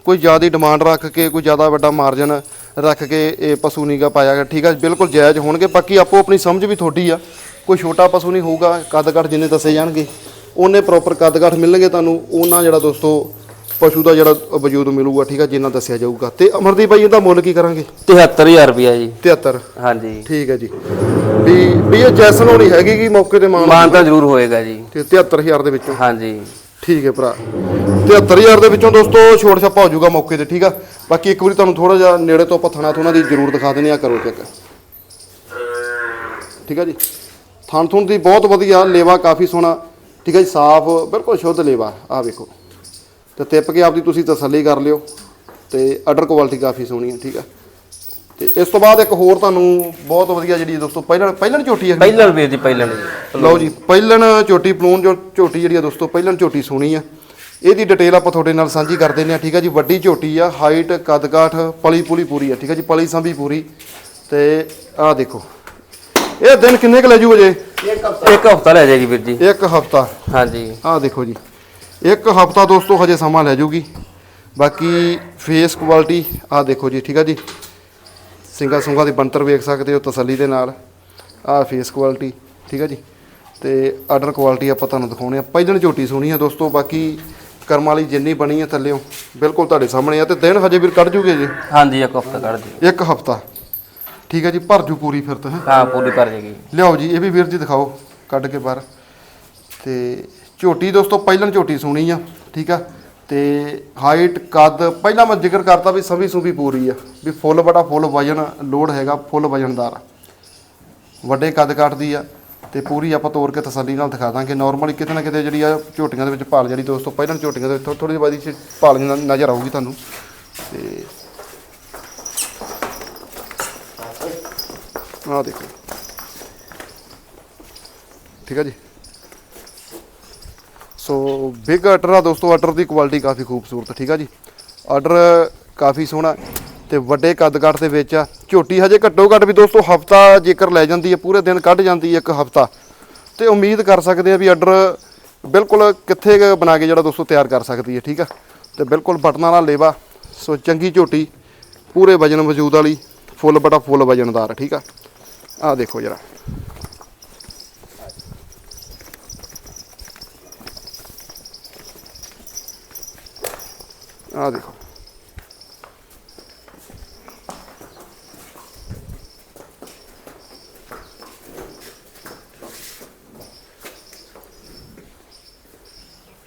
ਕੋਈ ਜ਼ਿਆਦਾ ਡਿਮਾਂਡ ਰੱਖ ਕੇ, ਕੋਈ ਜ਼ਿਆਦਾ ਵੱਡਾ ਮਾਰਜਨ ਰੱਖ ਕੇ ਇਹ ਪਸ਼ੂ ਨੀਗਾ ਪਾਇਆ ਗਿਆ। ਠੀਕ ਆ, ਬਿਲਕੁਲ ਜਾਇਜ਼ ਹੋਣਗੇ। ਬਾਕੀ ਆਪੋ ਆਪਣੀ ਸਮਝ ਵੀ ਤੁਹਾਡੀ ਆ। ਕੋਈ ਛੋਟਾ ਪਸ਼ੂ ਨਹੀਂ ਹੋਊਗਾ ਕੱਦ ਕੱਟ ਜਿੰਨੇ ਦੱਸੇ ਜਾਣਗੇ, ਉਹਨੇ ਪ੍ਰੋਪਰ ਕੱਦ ਕੱਟ ਮਿਲਣਗੇ ਤੁਹਾਨੂੰ। ਉਹਨਾਂ ਜਿਹੜਾ ਦੋਸਤੋ ਪਸ਼ੂ ਦਾ ਜਿਹੜਾ ਵਜੂਦ ਮਿਲੂਗਾ ਠੀਕ ਆ ਜਿੰਨਾ ਦੱਸਿਆ ਜਾਊਗਾ। ਤੇ ਅਮਰਦੀਪ ਭਾਈ ਇਹਦਾ ਮੁੱਲ ਕੀ ਕਰਾਂਗੇ? 73000 ਰੁਪਇਆ ਜੀ। 73 ਹਾਂਜੀ। ਠੀਕ ਹੈ ਜੀ। ਵੀ ਵੀ ਇਹ ਜੈਸਨ ਹੋਣੀ ਹੈਗੀ ਕਿ ਮੌਕੇ ਤੇ ਮਾਨ? ਮਾਨ ਤਾਂ ਜ਼ਰੂਰ ਹੋਏਗਾ ਜੀ। ਤੇ 73000 ਦੇ ਵਿੱਚੋਂ? ਹਾਂਜੀ। ਠੀਕ ਹੈ ਭਰਾ। 73000 ਦੇ ਵਿੱਚੋਂ ਦੋਸਤੋ ਛੋਟ ਛੱਪਾ ਹੋ ਜਾਊਗਾ ਮੌਕੇ ਤੇ ਠੀਕ ਆ। ਬਾਕੀ ਇੱਕ ਵਾਰੀ ਤੁਹਾਨੂੰ ਥੋੜਾ ਜਿਹਾ ਨੇੜੇ ਤੋਂ ਆਪਾਂ ਥਣਾ ਥੁਣਾ ਦੀ ਜ਼ਰੂਰ ਦਿਖਾ ਦਿੰਦੇ ਆ ਕਰੋ ਚੈੱਕ। ਠੀਕ ਆ ਜੀ। ਥਣ ਥੁਣ ਦੀ ਬਹੁਤ ਵਧੀਆ ਲੇਵਾ ਕਾਫੀ ਸੋਹਣਾ ਠੀਕ ਹੈ ਜੀ ਸਾਫ਼ ਬਿਲਕੁਲ ਸ਼ੁੱਧ ਲੇਵਾ ਆ ਵੇਖੋ। ਤੇ ਤਿੱਪ ਕੇ ਆਪਦੀ ਤੁਸੀਂ ਤਸੱਲੀ ਕਰ ਲਿਓ ਤੇ ਆਰਡਰ ਕੁਆਲਿਟੀ ਕਾਫੀ ਸੋਹਣੀ ਹੈ ਠੀਕ ਆ। ਤੇ ਇਸ ਤੋਂ ਬਾਅਦ ਇੱਕ ਹੋਰ ਤੁਹਾਨੂੰ ਬਹੁਤ ਵਧੀਆ ਜਿਹੜੀ ਦੋਸਤੋ ਪਹਿਲਣ ਪਹਿਲਣ ਝੋਟੀ ਹੈ। ਪਹਿਲਾਂ ਵੀਰ ਜੀ ਪਹਿਲਾਂ ਜੀ ਲਓ ਜੀ ਪਹਿਲਣ ਝੋਟੀ ਪਲੂਨ ਜੋ ਝੋਟੀ ਜਿਹੜੀ ਆ ਦੋਸਤੋ ਪਹਿਲਣ ਝੋਟੀ ਸੋਹਣੀ ਆ। ਇਹਦੀ ਡਿਟੇਲ ਆਪਾਂ ਤੁਹਾਡੇ ਨਾਲ ਸਾਂਝੀ ਕਰ ਦਿੰਦੇ ਆ ਠੀਕ ਆ ਜੀ। ਵੱਡੀ ਝੋਟੀ ਆ ਹਾਈਟ ਕੱਦ ਕਾਠ ਪਲੀ ਪੁਲੀ ਪੂਰੀ ਆ ਠੀਕ ਆ ਜੀ। ਪਲੀ ਸੰਭੀ ਪੂਰੀ। ਤੇ ਆਹ ਦੇਖੋ ਇਹ ਦਿਨ ਕਿੰਨੇ ਕੁ ਲੈ ਜੂ ਅਜੇ? ਇੱਕ ਹਫਤਾ ਲੈ ਜਾਏਗੀ ਵੀਰ ਜੀ। ਇੱਕ ਹਫਤਾ। ਹਾਂਜੀ। ਆਹ ਦੇਖੋ ਜੀ। ਇੱਕ ਹਫਤਾ ਦੋਸਤੋ ਹਜੇ ਸਮਾਂ ਲੈ ਜੂਗੀ। ਬਾਕੀ ਫੇਸ ਕੁਆਲਿਟੀ ਆਹ ਦੇਖੋ ਜੀ ਠੀਕ ਆ ਜੀ? ਸਿੰਗਾ ਸੁੰਗਾ ਦੀ ਬੰਤਰ ਵੇਖ ਸਕਦੇ ਹੋ ਤਸੱਲੀ ਦੇ ਨਾਲ। ਆਹ ਫੇਸ ਕੁਆਲਿਟੀ ਠੀਕ ਆ ਜੀ? ਤੇ ਆਰਡਰ ਕੁਆਲਿਟੀ ਆਪਾਂ ਤੁਹਾਨੂੰ ਦਿਖਾਉਣੇ ਆ। ਪਹਿਲਣ ਝੋਟੀ ਸੋਹਣੀ ਆ ਦੋਸਤੋ ਬਾਕੀ ਕਰਮ ਵਾਲੀ ਜਿੰਨੀ ਬਣੀ ਆ ਥੱਲਿਓ ਬਿਲਕੁਲ ਤੁਹਾਡੇ ਸਾਹਮਣੇ ਆ ਤੇ ਦਿਨ ਹਜੇ ਵੀਰ ਕੱਢ ਜੂਗੇ ਜੀ? ਹਾਂਜੀ ਇੱਕ ਹਫਤਾ ਕੱਢ ਜੀ ਇੱਕ ਹਫਤਾ। ਠੀਕ ਆ ਜੀ ਭਰ ਜੂ ਪੂਰੀ ਫਿਰ ਤਾਂ ਹੈਂ। ਹਾਂ ਪੂਰੀ ਕਰ ਜਾਏਗੀ ਲਿਆਓ ਜੀ ਇਹ ਵੀ ਵੀਰ ਜੀ ਦਿਖਾਓ ਕੱਢ ਕੇ ਬਾਹਰ। ਤੇ ਝੋਟੀ ਦੋਸਤੋ, ਪਹਿਲਾਂ ਝੋਟੀ ਸੋਹਣੀ ਆ, ਠੀਕ ਆ? ਤੇ ਹਾਈਟ ਕੱਦ, ਪਹਿਲਾਂ ਮੈਂ ਜ਼ਿਕਰ ਕਰਤਾ ਵੀ ਸਭੀ ਸੁਭੀ ਪੂਰੀ ਆ, ਵੀ ਫੁੱਲ ਬੜਾ ਫੁੱਲ ਵਜਨ ਲੋਡ ਹੈਗਾ, ਫੁੱਲ ਵਜਨਦਾਰ ਵੱਡੇ ਕੱਦ ਕਾਟਦੀ ਆ, ਤੇ ਪੂਰੀ ਆਪਾਂ ਤੋੜ ਕੇ ਤਸੱਲੀ ਨਾਲ ਦਿਖਾ ਦਾਂਗੇ। ਨਾਰਮਲੀ ਕਿਤੇ ਨਾ ਕਿਤੇ ਜਿਹੜੀ ਆ ਝੋਟੀਆਂ ਦੇ ਵਿੱਚ ਭਾਲ ਜਿਹੜੀ ਦੋਸਤੋ, ਪਹਿਲਾਂ ਝੋਟੀਆਂ ਦੇ ਵਿੱਚ ਥੋੜੀ ਜਿਹੀ ਬਾਦੀ ਚ ਭਾਲ ਨਜ਼ਰ ਆਊਗੀ ਤੁਹਾਨੂੰ। ਤੇ ਆਹ ਦੇਖੋ। ਠੀਕ ਆ ਜੀ? ਸੋ ਬਿਗ ਆਰਡਰ ਆ ਦੋਸਤੋ ਆਰਡਰ ਦੀ ਕੁਆਲਿਟੀ ਕਾਫੀ ਖੂਬਸੂਰਤ, ਠੀਕ ਆ ਜੀ? ਆਰਡਰ ਕਾਫੀ ਸੋਹਣਾ ਤੇ ਵੱਡੇ ਕੱਦ ਕੱਟ ਦੇ ਵਿੱਚ ਆ। ਝੋਟੀ ਹਜੇ ਘੱਟੋ ਘੱਟ ਵੀ ਦੋਸਤੋ, ਹਫਤਾ ਜੇਕਰ ਲੈ ਜਾਂਦੀ ਹੈ ਪੂਰੇ ਦਿਨ ਕੱਢ ਜਾਂਦੀ ਹੈ ਇੱਕ ਹਫਤਾ। ਤੇ ਉਮੀਦ ਕਰ ਸਕਦੇ ਆ ਵੀ ਆਰਡਰ ਬਿਲਕੁਲ ਕਿੱਥੇ ਬਣਾ ਕੇ ਜਿਹੜਾ ਦੋਸਤੋ ਤਿਆਰ ਕਰ ਸਕਦੀ ਹੈ ਠੀਕ ਆ? ਤੇ ਬਿਲਕੁਲ ਬਟਨਾਂ ਨਾਲ ਲੇਵਾ। ਸੋ ਚੰਗੀ ਝੋਟੀ, ਪੂਰੇ ਵਜਨ ਵਜੂਦ ਵਾਲੀ, ਫੁੱਲ ਬਟਾ ਫੁੱਲ ਵਜਨਦਾਰ, ਠੀਕ ਆ? ਆਹ ਦੇਖੋ ਜਰਾ। ਆਹ ਦੇਖੋ।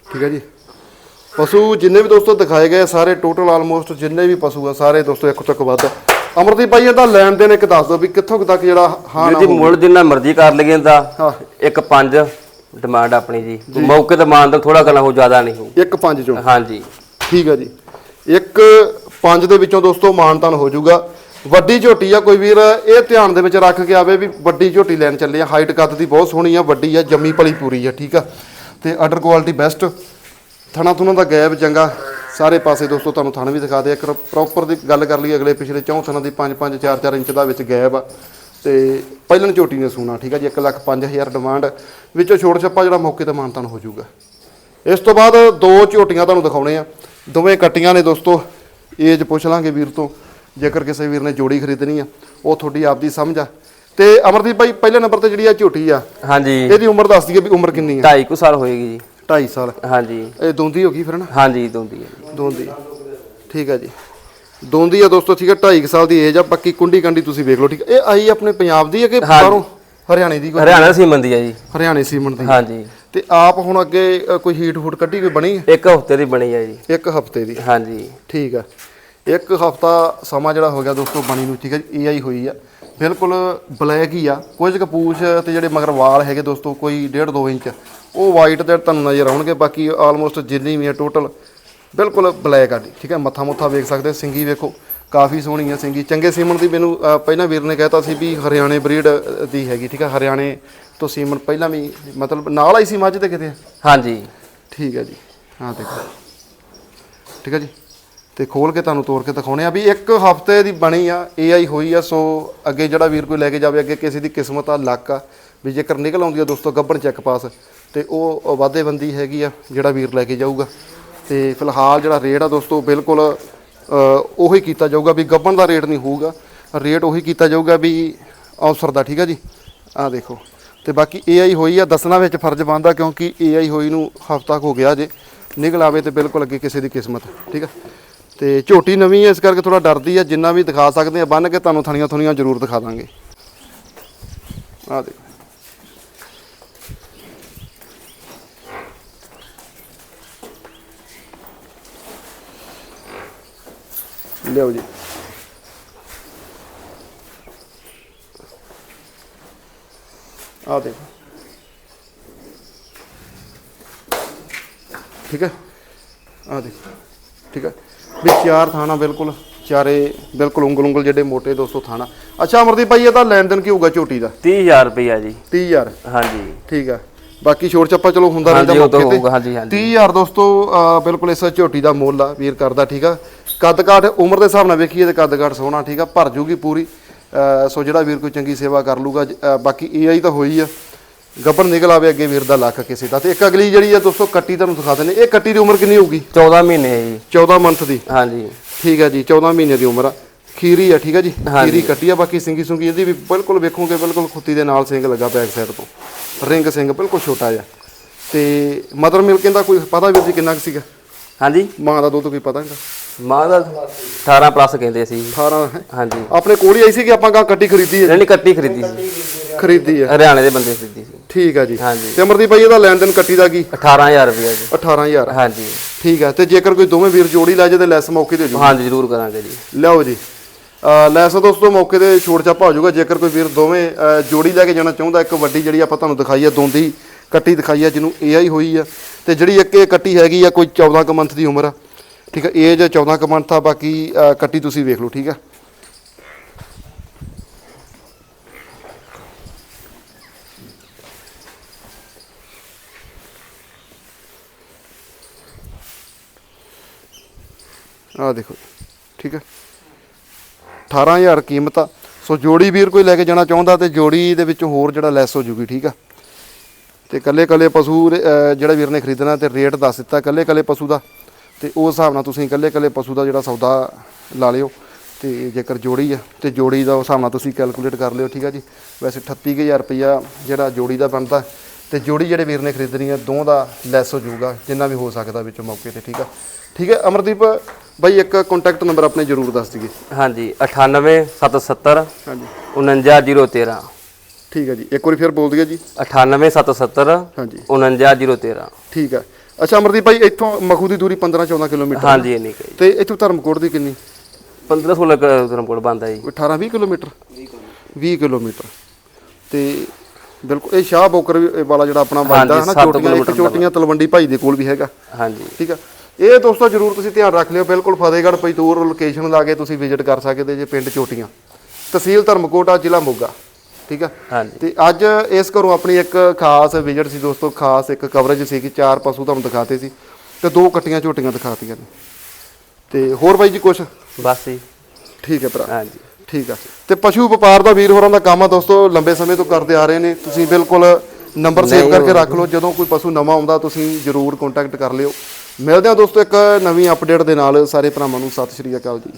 ਠੀਕ ਹੈ ਜੀ? ਪਸ਼ੂ ਜਿੰਨੇ ਵੀ ਦੋਸਤੋ ਦਿਖਾਏ ਗਏ ਆ, ਸਾਰੇ ਟੋਟਲ ਆਲਮੋਸਟ ਜਿੰਨੇ ਵੀ ਪਸ਼ੂ ਆ ਸਾਰੇ ਦੋਸਤੋ ਇੱਕ ਤੋਂ ਇੱਕ ਵੱਧ ਅਮਰਦੀਪ ਭਾਈ ਇਹਦਾ ਲੈਣ ਦੇਣ ਇੱਕ ਦੱਸ ਦਿਓ ਵੀ ਕਿੱਥੋਂ ਤੱਕ ਜਿਹੜਾ ਹਾਂ ਜੀ। ਮੁੱਲ ਜਿੰਨਾ ਮਰਜ਼ੀ ਕਰ ਲਈਏ। ਤਾਂ ਇੱਕ ਪੰਜ ਡਿਮਾਂਡ ਆਪਣੀ ਜੀ। ਮੌਕੇ ਤੇ ਮਾਨ ਤਾਂ ਥੋੜਾ ਕਰਨਾ ਹੋ ਜ਼ਿਆਦਾ ਨਹੀਂ ਹੋ ਇੱਕ ਪੰਜ ਚੋਂ। ਹਾਂਜੀ। ਠੀਕ ਆ ਜੀ। ਇੱਕ ਪੰਜ ਦੇ ਵਿੱਚੋਂ ਦੋਸਤੋ ਮਾਨਤਾਨ ਹੋ ਜਾਊਗਾ। ਵੱਡੀ ਝੋਟੀ ਆ ਕੋਈ ਵੀਰ, ਇਹ ਧਿਆਨ ਦੇ ਵਿੱਚ ਰੱਖ ਕੇ ਆਵੇ ਵੀ ਵੱਡੀ ਝੋਟੀ ਲੈਣ ਚੱਲੇ ਆ। ਹਾਈਟ ਕੱਦ ਦੀ ਬਹੁਤ ਸੋਹਣੀ ਆ, ਵੱਡੀ ਆ, ਜੰਮੀ ਪਲੀ ਪੂਰੀ ਆ, ਠੀਕ ਆ। ਤੇ ਆਰਡਰ ਕੁਆਲਿਟੀ ਬੈਸਟ ਥਣਾ ਥੁਣਾ ਦਾ ਗੈਪ ਚੰਗਾ। ਸਾਰੇ ਪਾਸੇ ਦੋਸਤੋ ਤੁਹਾਨੂੰ ਥਣ ਵੀ ਦਿਖਾ ਦੇ ਇੱਕ ਪ੍ਰੋਪਰ ਦੀ ਗੱਲ ਕਰ ਲਈ ਅਗਲੇ ਪਿਛਲੇ ਚੌਂ ਥਣਾਂ ਦੀ 5 5 4 4 ਇੰਚ ਦਾ ਵਿੱਚ ਗੈਪ ਆ। ਤੇ ਪਹਿਲਣ ਝੋਟੀ ਨੇ ਸੂਣਾ, ਠੀਕ ਆ ਜੀ। 1 ਲੱਖ 5000 ਡਿਮਾਂਡ ਵਿੱਚੋਂ ਛੋੜ ਛੱਪਾ ਜਿਹੜਾ ਮੌਕੇ ਤੇ ਮਾਨਤਾਨ ਹੋ ਜਾਊਗਾ। ਇਸ ਤੋਂ ਬਾਅਦ ਦੋ ਝੋਟੀਆਂ ਤੁਹਾਨੂੰ ਦਿਖਾਉਣੇ ਆ। ਦੋਵੇਂ ਕੱਟੀਆਂ ਨੇ ਦੋਸਤੋ। ਏਜ ਪੁੱਛ ਲਾਂਗੇ ਵੀਰ ਤੋਂ ਜੇਕਰ ਕਿਸੇ ਵੀਰ ਨੇ ਜੋੜੀ ਖਰੀਦਣੀ ਆ ਉਹ ਤੁਹਾਡੀ ਆਪਦੀ ਸਮਝ ਆ। ਤੇ ਅਮਰਦੀਪ ਭਾਈ ਪਹਿਲੇ ਨੰਬਰ ਤੇ ਜਿਹੜੀ ਆ ਝੋਟੀ ਆ ਹਾਂਜੀ। ਇਹਦੀ ਉਮਰ ਦੱਸ ਦਈਏ ਵੀ ਉਮਰ ਕਿੰਨੀ ਆ? 2.5 ਕੁ ਸਾਲ ਹੋਏਗੀ ਜੀ। 2.5 ਸਾਲ। ਹਾਂਜੀ। ਇਹ ਦੋਂਦੀ ਹੋ ਗਈ ਫਿਰ ਨਾ? ਹਾਂਜੀ ਦੋਂਦੀ ਹੈ ਜੀ। ਦੋਂਦੀ। ਠੀਕ ਆ ਜੀ। ਦੋਂਦੀ ਆ ਦੋਸਤੋ ਠੀਕ ਆ 2.5 ਸਾਲ ਦੀ ਏਜ ਆ ਪੱਕੀ ਕੁੰਡੀ ਕੰਡੀ ਤੁਸੀਂ ਵੇਖ ਲਓ ਠੀਕ ਆ। ਇਹ ਆਈ ਆਪਣੇ ਪੰਜਾਬ ਦੀ ਹੈ ਕਿ ਬਾਹਰੋਂ? ਹਰਿਆਣੇ ਦੀ ਕੋਈ ਹਰਿਆਣਾ ਸੀ ਮੰਦੀ ਹੈ ਜੀ। ਹਰਿਆਣੇ ਸੀਮਨ ਦੀ। ਹਾਂਜੀ। ਤੇ ਆਪ ਹੁਣ ਅੱਗੇ ਅ, ਕੋਈ ਹੀਟ ਹੂਟ ਕੱਢੀ ਕੋਈ ਬਣੀ? ਹੈ? ਇੱਕ ਹਫ਼ਤੇ ਦੀ ਬਣੀ ਹੈ ਜੀ। ਇੱਕ ਹਫ਼ਤੇ ਦੀ। ਹਾਂਜੀ। ਠੀਕ ਆ ਇੱਕ ਹਫਤਾ ਸਮਾਂ ਜਿਹੜਾ ਹੋ ਗਿਆ ਦੋਸਤੋ ਬਣੀ ਨੂੰ ਠੀਕ ਹੈ ਏਆਈ ਹੋਈ ਆ। ਬਿਲਕੁਲ ਬਲੈਕ ਹੀ ਆ। ਕੁਝ ਕੁ ਪੂਛ ਤੇ ਜਿਹੜੇ ਮਗਰ ਵਾਲ ਹੈਗੇ ਦੋਸਤੋ ਕੋਈ 1.5 2 ਇੰਚ। ਉਹ ਵਾਈਟ ਤੇ ਤੁਹਾਨੂੰ ਨਜ਼ਰ ਆਉਣਗੇ ਬਾਕੀ ਆਲਮੋਸਟ ਜਿੰਨੀ ਵੀ ਆ ਟੋਟਲ ਬਿਲਕੁਲ ਬਲੈਕ ਆ ਜੀ ਠੀਕ ਹੈ। ਮੱਥਾ ਮੁੱਥਾ ਵੇਖ ਸਕਦੇ ਹੋ, ਸਿੰਗੀ ਵੇਖੋ। ਕਾਫੀ ਸੋਹਣੀ ਆ ਸਿੰਗੀ। ਚੰਗੇ ਸੀਮਨ ਦੀ ਮੈਨੂੰ ਅ, ਪਹਿਲਾਂ ਵੀਰ ਨੇ ਕਹਿਤਾ ਸੀ ਵੀ ਹਰਿਆਣੇ ਬਰੀਡ ਦੀ ਹੈਗੀ ਠੀਕ ਹੈ ਹਰਿਆਣੇ ਤੋਂ ਸੀਮਨ ਪਹਿਲਾਂ ਵੀ ਮਤਲਬ ਨਾਲ ਆਈ ਸੀ ਮੱਝ ਤੇ ਕਿਤੇ? ਹਾਂਜੀ। ਠੀਕ ਹੈ ਜੀ। ਹਾਂ ਦੇਖੋ। ਠੀਕ ਹੈ ਜੀ। ਤੇ ਖੋਲ ਕੇ ਤੁਹਾਨੂੰ ਤੋੜ ਕੇ ਦਿਖਾਉਣੇ ਆ ਵੀ ਇੱਕ ਹਫ਼ਤੇ ਦੀ ਬਣੀ ਆ ਏਆਈ ਹੋਈ ਆ ਸੋ ਅੱਗੇ ਜਿਹੜਾ ਵੀਰ ਕੋਈ ਲੈ ਕੇ ਜਾਵੇ ਅੱਗੇ ਕਿਸੇ ਦੀ ਕਿਸਮਤ ਆ ਲੱਕ ਆ ਵੀ ਜੇਕਰ ਨਿਕਲ ਆਉਂਦੀ ਆ ਦੋਸਤੋ ਗੱਬਣ ਚੈੱਕ ਪਾਸ ਤੇ ਉਹ ਵਾਧੇਬੰਦੀ ਹੈਗੀ ਆ ਜਿਹੜਾ ਵੀਰ ਲੈ ਕੇ ਜਾਊਗਾ। ਤੇ ਫਿਲਹਾਲ ਜਿਹੜਾ ਰੇਟ ਆ ਦੋਸਤੋ ਬਿਲਕੁਲ ਉਹੀ ਕੀਤਾ ਜਾਊਗਾ ਵੀ ਗੱਬਣ ਦਾ ਰੇਟ ਨਹੀਂ ਹੋਊਗਾ। ਰੇਟ ਉਹੀ ਕੀਤਾ ਜਾਊਗਾ ਵੀ ਅਵਸਰ ਦਾ, ਠੀਕ ਆ ਜੀ? ਆ ਦੇਖੋ। ਤੇ ਬਾਕੀ ਏਆਈ ਹੋਈ ਆ, ਦੱਸਣਾ ਵਿੱਚ ਫਰਜ਼ ਬਣਦਾ ਕਿਉਂਕਿ ਏਆਈ ਹੋਈ ਨੂੰ ਹਫਤਾ ਹੋ ਗਿਆ ਜੇ। ਨਿਕਲ ਆਵੇ ਤੇ ਬਿਲਕੁਲ ਅੱਗੇ ਕਿਸੇ ਦੀ ਕਿਸਮਤ, ਠੀਕ ਆ? ਤੇ ਝੋਟੀ ਨਵੀਂ ਹੈ ਇਸ ਕਰਕੇ ਥੋੜਾ ਡਰਦੀ ਆ, ਜਿੰਨਾ ਵੀ ਦਿਖਾ ਸਕਦੇ ਆ ਬੰਨ ਕੇ ਤੁਹਾਨੂੰ ਥਣੀਆਂ ਥੁਣੀਆਂ ਜ਼ਰੂਰ ਦਿਖਾ ਦਾਂਗੇ। ਆ ਦੇਖੋ। ਲਿਆਓ ਜੀ। ਆ ਦੇਖੋ। ਠੀਕ ਹੈ? ਆ ਦੇਖੋ। ਠੀਕ ਹੈ? ਵੀ ਚਾਰ ਥਾਣਾ ਬਿਲਕੁਲ ਚਾਰੇ ਬਿਲਕੁਲ ਉਂਗਲ ਉਂਗਲ ਜਿਹੜੇ ਮੋਟੇ ਦੋਸਤੋ ਥਾਣਾ। ਅੱਛਾ ਅਮਰਦੀਪ ਭਾਈ ਇਹਦਾ ਲੈਣ ਦੇਣ ਕੀ ਹੋਊਗਾ ਝੋਟੀ ਦਾ? 30000 ਰੁਪਇਆ ਜੀ। 30000 ਹਾਂਜੀ। ਠੀਕ ਆ ਬਾਕੀ ਛੋਟ ਚੱਪਾ ਚਲੋ ਹੁੰਦਾ ਰਹਿੰਦਾ ਮੌਕੇ ਤੇ। ਹੋਊਗਾ, ਹਾਂਜੀ, ਹਾਂਜੀ। 30000 ਦੋਸਤੋ ਬਿਲਕੁਲ ਇਸ ਝੋਟੀ ਦਾ ਮੁੱਲ ਆ ਵੀਰ ਕਰਦਾ ਠੀਕ ਆ। ਕੱਦ ਕਾਠ ਉਮਰ ਦੇ ਹਿਸਾਬ ਨਾਲ ਵੇਖੀਏ ਤੇ ਕੱਦ ਕਾਠ ਸੋਹਣਾ ਠੀਕ ਆ ਭਰ ਜੂਗੀ ਪੂਰੀ। ਸੋ ਜਿਹੜਾ ਵੀਰ ਕੋਈ ਚੰਗੀ ਸੇਵਾ ਕਰ ਲੂਗਾ ਬਾਕੀ ਏਆਈ ਤਾਂ ਹੋਈ ਆ। ਗੱਬਰ ਨਿਕਲ ਆਵੇ ਅੱਗੇ ਵੀਰ ਦਾ ਲੱਖ ਕਿਸੇ ਦਾ। ਤੇ ਇੱਕ ਅਗਲੀ ਜਿਹੜੀ ਆ ਦੋਸਤੋ ਕੱਟੀ ਤੁਹਾਨੂੰ ਦਿਖਾ ਦਿੰਦੇ ਇਹ ਕੱਟੀ ਦੀ ਉਮਰ ਕਿੰਨੀ ਹੋਊਗੀ? 14 ਮਹੀਨੇ ਹੈ ਜੀ। 14 ਮੰਥ ਦੀ। ਹਾਂਜੀ। ਠੀਕ ਹੈ ਜੀ 14 ਮਹੀਨੇ ਦੀ ਉਮਰ ਆ। ਖੀਰੀ ਆ ਠੀਕ ਹੈ ਜੀ। ਖੀਰੀ ਕੱਟੀ ਆ ਬਾਕੀ ਸਿੰਗੀ ਸੁੰਗੀ ਇਹਦੀ ਵੀ ਬਿਲਕੁਲ ਵੇਖੋਗੇ ਬਿਲਕੁਲ ਖੁੱਤੀ ਦੇ ਨਾਲ ਸਿੰਗ ਲੱਗਾ ਬੈਕ ਸਾਈਡ ਤੋਂ। ਰਿੰਗ ਸਿੰਘ ਬਿਲਕੁਲ ਛੋਟਾ ਜਿਹਾ। ਤੇ ਮਦਰ ਮਿਲਕ ਦਾ ਕੋਈ ਪਤਾ ਵੀਰ ਜੀ ਕਿੰਨਾ ਕੁ ਸੀਗਾ? ਹਾਂਜੀ? ਮਾਂ ਦਾ ਦੁੱਧ ਕੋਈ ਪਤਾ ਨਹੀਂ ਮਾਂ ਦਾ 18 ਪਲੱਸ ਕਹਿੰਦੇ ਸੀ 18 ਹੈ? ਹਾਂਜੀ। ਆਪਣੇ ਕੋਲ ਹੀ ਆਈ ਸੀ ਕਿ ਆਪਾਂ ਗਾਂ ਕੱਟੀ ਖਰੀਦੀ ਹੈ? ਨਹੀਂ ਕੱਟੀ ਖਰੀਦੀ ਸੀ। ਖਰੀਦੀ ਹੈ। ਹਰਿਆਣੇ ਦੇ ਬੰਦੇ ਖਰੀਦੀ ਸੀ। ਠੀਕ ਹੈ ਜੀ। ਹਾਂਜੀ। ਤੇ ਅਮਰਦੀਪ ਭਾਈ ਇਹਦਾ ਲੈਣ ਦੇਣ ਕੱਟੀ ਦਾ ਕੀ? 18000 ਰੁਪਇਆ ਜੀ। 18000 ਹਾਂਜੀ। ਠੀਕ ਹੈ ਤੇ ਜੇਕਰ ਕੋਈ ਦੋਵੇਂ ਵੀਰ ਜੋੜੀ ਲੈ ਜੇ ਤੇ ਲੈਸ ਮੌਕੇ ਤੇ ਹੋ ਜਾਊ ਹਾਂਜੀ ਜ਼ਰੂਰ ਕਰਾਂਗੇ ਜੀ। ਲਿਆਓ ਜੀ। ਲੈਸ ਦੋਸਤੋ ਮੌਕੇ ਤੇ ਛੋੜ ਚਾਪਾ ਹੋ ਜਾਊਗਾ। ਜੇਕਰ ਕੋਈ ਵੀਰ ਦੋਵੇਂ ਜੋੜੀ ਲੈ ਕੇ ਜਾਣਾ ਚਾਹੁੰਦਾ ਇੱਕ ਵੱਡੀ ਜਿਹੜੀ ਆਪਾਂ ਤੁਹਾਨੂੰ ਦਿਖਾਈ ਆ ਦੋਂਦੀ ਕੱਟੀ ਦਿਖਾਈ ਆ, ਜਿਹਨੂੰ ਏਆਈ ਹੋਈ ਆ। ਤੇ ਜਿਹੜੀ ਇੱਕ ਇਹ ਕੱਟੀ ਹੈਗੀ ਆ, ਕੋਈ 14 ਕੁ ਮੰਥ ਦੀ ਉਮਰ ਆ। ਠੀਕ ਆ ਏਜ 14 ਕੁ ਮੰਥ ਆ, ਬਾਕੀ ਕੱਟੀ ਤੁਸੀਂ ਵੇਖ ਲਓ, ਠੀਕ ਆ। ਆ ਦੇਖੋ, ਠੀਕ ਹੈ 18000 ਕੀਮਤ ਆ। ਸੋ ਜੋੜੀ ਵੀਰ ਕੋਈ ਲੈ ਕੇ ਜਾਣਾ ਚਾਹੁੰਦਾ ਤੇ ਜੋੜੀ ਦੇ ਵਿੱਚ ਹੋਰ ਜਿਹੜਾ ਲੈਸ ਹੋ ਜੂਗੀ, ਠੀਕ ਆ। ਤੇ ਕੱਲੇ ਕੱਲੇ ਪਸ਼ੂ ਜਿਹੜਾ ਵੀਰ ਨੇ ਖਰੀਦਣਾ ਤੇ ਰੇਟ ਦੱਸ ਦਿੱਤਾ ਕੱਲੇ ਕੱਲੇ ਪਸ਼ੂ ਦਾ। ਤੇ ਉਸ ਹਿਸਾਬ ਨਾਲ ਤੁਸੀਂ ਕੱਲੇ ਕੱਲੇ ਪਸ਼ੂ ਦਾ ਜਿਹੜਾ ਸੌਦਾ ਲਾ ਲਿਓ ਤੇ ਜੇਕਰ ਜੋੜੀ ਆ ਤੇ ਜੋੜੀ ਦਾ ਉਸ ਹਿਸਾਬ ਨਾਲ ਤੁਸੀਂ ਕੈਲਕੂਲੇਟ ਕਰ ਲਿਓ ਠੀਕ ਆ ਜੀ? ਵੈਸੇ 38000 ਰੁਪਈਆ ਜਿਹੜਾ ਜੋੜੀ ਦਾ ਬਣਦਾ ਤੇ ਜੋੜੀ ਜਿਹੜੇ ਵੀਰ ਨੇ ਖਰੀਦਣੀ ਆ ਦੋ ਦਾ ਲੈਸ ਹੋ ਜਾਊਗਾ ਜਿੰਨਾ ਵੀ ਹੋ ਸਕਦਾ ਵਿੱਚ ਮੌਕੇ ਤੇ ਠੀਕ ਆ? ਠੀਕ ਹੈ ਅਮਰਦੀਪ ਬਾਈ ਇੱਕ ਕੰਟੈਕਟ ਨੰਬਰ ਆਪਣੇ ਜ਼ਰੂਰ ਦੱਸ ਦਈਏ। ਹਾਂਜੀ 98 770 ਹਾਂਜੀ। 49013 ਠੀਕ ਹੈ ਜੀ। ਇੱਕ ਵਾਰੀ ਫਿਰ ਬੋਲ ਦਈਏ ਜੀ। 98 770 ਹਾਂਜੀ। 49013 ਠੀਕ ਹੈ। ਅੱਛਾ ਅਮਰਦੀਪ ਭਾਈ ਇੱਥੋਂ ਮਖੂ ਦੀ ਦੂਰੀ 15 14 ਕਿਲੋਮੀਟਰ ਹਾਂਜੀ ਇੰਨੀ ਕਈ ਤੇ ਇੱਥੋਂ ਧਰਮਕੋਟ ਦੀ ਕਿੰਨੀ? 15 16 ਧਰਮਕੋਟ ਬੰਦਾ ਜੀ। 18 20 ਕਿਲੋਮੀਟਰ? 20 ਕਿਲੋਮੀਟਰ। ਤੇ ਬਿਲਕੁਲ ਇਹ ਸ਼ਾਹ ਬੋਕਰ ਵੀ- ਵਾਲਾ ਜਿਹੜਾ ਆਪਣਾ ਵੱਜਦਾ ਹੈ ਨਾ ਸੱਤ ਚੋਟੀਆਂ ਇੱਕ ਕਿਲੋਮੀਟਰ ਦਾ ਚੋਟੀਆਂ ਤਲਵੰਡੀ ਭਾਈ ਦੇ ਕੋਲ ਵੀ ਹੈਗਾ। ਹਾਂਜੀ। ਠੀਕ ਆ ਇਹ ਦੋਸਤੋ ਜਰੂਰ ਤੁਸੀਂ ਧਿਆਨ ਰੱਖ ਲਿਓ ਬਿਲਕੁਲ ਫਤਿਹਗੜ੍ਹ ਪਈਤੂਰ ਲੋਕੇਸ਼ਨ ਲਾ ਕੇ ਤੁਸੀਂ ਵਿਜ਼ਿਟ ਕਰ ਸਕਦੇ ਜੇ ਪਿੰਡ ਚੋਟੀਆਂ। ਤਹਿਸੀਲ ਧਰਮਕੋਟ ਆ ਜ਼ਿਲ੍ਹਾ ਮੋਗਾ। ਠੀਕ ਆ? ਹਾਂਜੀ। ਤੇ ਅੱਜ ਇਸ ਘਰੋਂ ਆਪਣੀ ਇੱਕ ਖਾਸ ਵਿਜ਼ਿਟ ਸੀ ਦੋਸਤੋ ਖਾਸ ਇੱਕ ਕਵਰੇਜ ਸੀ ਕਿ ਚਾਰ ਪਸ਼ੂ ਤੁਹਾਨੂੰ ਦਿਖਾਤੇ ਸੀ ਤੇ ਦੋ ਕੱਟੀਆਂ ਝੋਟੀਆਂ ਦਿਖਾਤੀਆਂ ਨੇ। ਤੇ ਹੋਰ ਬਾਈ ਜੀ ਕੁਛ? ਬਸ ਜੀ। ਠੀਕ ਹੈ ਭਰਾ। ਹਾਂਜੀ। ਠੀਕ ਆ। ਤੇ ਪਸ਼ੂ ਵਪਾਰ ਦਾ ਵੀਰ ਹੋਰਾਂ ਦਾ ਕੰਮ ਆ ਦੋਸਤੋ ਲੰਬੇ ਸਮੇਂ ਤੋਂ ਕਰਦੇ ਆ ਰਹੇ ਨੇ। ਤੁਸੀਂ ਬਿਲਕੁਲ ਨੰਬਰ ਸੇਵ ਕਰਕੇ ਰੱਖ ਲਓ। ਜਦੋਂ ਕੋਈ ਪਸ਼ੂ ਨਵਾਂ ਆਉਂਦਾ ਤੁਸੀਂ ਜਰੂਰ ਕੰਟੈਕਟ ਕਰ ਲਿਓ। ਮਿਲਦੇ ਹਾਂ ਦੋਸਤੋ ਇੱਕ ਨਵੀਂ ਅਪਡੇਟ ਦੇ ਨਾਲ। ਸਾਰੇ ਭਰਾਵਾਂ ਨੂੰ ਸਤਿ ਸ਼੍ਰੀ ਅਕਾਲ ਜੀ।